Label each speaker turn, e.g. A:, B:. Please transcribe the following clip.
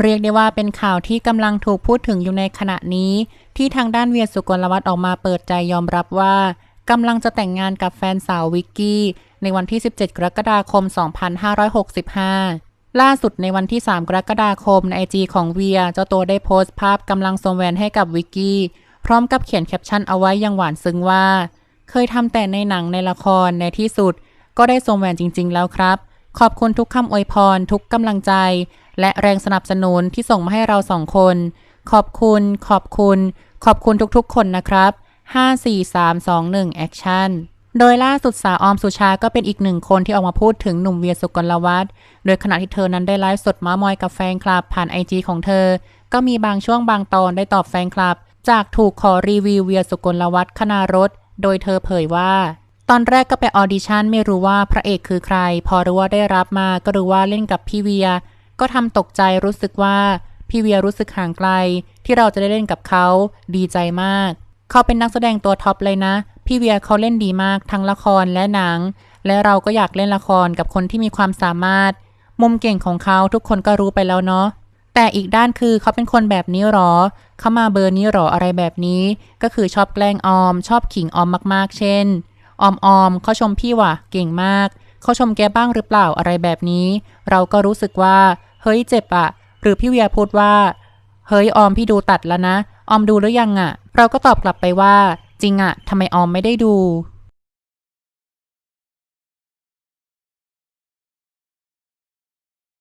A: เรียกได้ว่าเป็นข่าวที่กำลังถูกพูดถึงอยู่ในขณะนี้ ที่ทางด้านเวียสุกลวัฒน์ออกมาเปิดใจยอมรับว่ากำลังจะแต่งงานกับแฟนสาววิกกี้ ในวันที่ 17 กรกฎาคม 2565 ล่าสุดในวันที่ 3 กรกฎาคมในไอจีของเวียเจ้าตัวได้โพสต์ภาพกำลังสวมแหวนให้กับวิกกี้ พร้อมกับเขียนแคปชั่นเอาไว้อย่างหวานซึ้งว่า เคยทำแต่ในหนังในละครในที่สุด ก็ได้สวมแหวนจริง ๆ แล้วครับ ขอบคุณทุกคำอวยพร ทุกกำลังใจ และแรงสนับสนุนที่ส่งมาให้เราสองคน ขอบคุณ ขอบคุณ ขอบคุณทุกๆ คนนะครับ 5 4 3 2 1แอคชั่นโดยล่าสุดสาวออมสุชา ก็เป็นอีกหนึ่งคนที่ออกมาพูดถึงหนุ่มเวียสุกลวัฒน์โดยขณะที่เธอนั้นได้ไลฟ์สดม้ามอยกับแฟนคลับผ่านไอจีของเธอ ก็มีบางช่วงบางตอนได้ตอบแฟนคลับ จากถูกขอรีวิวเวียสุกลวัฒน์คณารถ โดยเธอเผยว่า ตอนแรกก็ไปออดิชั่นไม่รู้ว่าพระเอกคือใคร พอรู้ว่าได้รับมาก็รู้ว่าเล่นกับพี่เวีย ก็ทำตกใจรู้สึกว่าพี่เวียรู้สึกห่างไกล ที่เราจะได้เล่นกับเขาดีใจมาก เขาเป็นนักแสดงตัวท็อปเลยนะ พี่เวียเขาเล่นดีมากทั้งละครและหนัง และเราก็อยากเล่นละครกับคนที่มีความสามารถ มุมเก่งของเขาทุกคนก็รู้ไปแล้วเนาะแต่อีกด้านคือเขาเป็นคนแบบนี้หรอ เขามาเบอร์นี้หรออะไรแบบนี้ ก็คือชอบแกล้งออม ชอบขิงออมมากๆ เช่น ออมออมเขาชมพี่ว่ะเก่งมาก เขาชมแกบ้างหรือเปล่าอะไรแบบนี้ เราก็รู้สึกว่า เฮ้ยเจ็บอะหรือพี่เวียพูดว่า เฮ้ยออมพี่ดูตัดแล้วนะ ออมดูหรือยังอะเราก็ตอบกลับไปว่า จริงอะทำไมออมไม่ได้ดู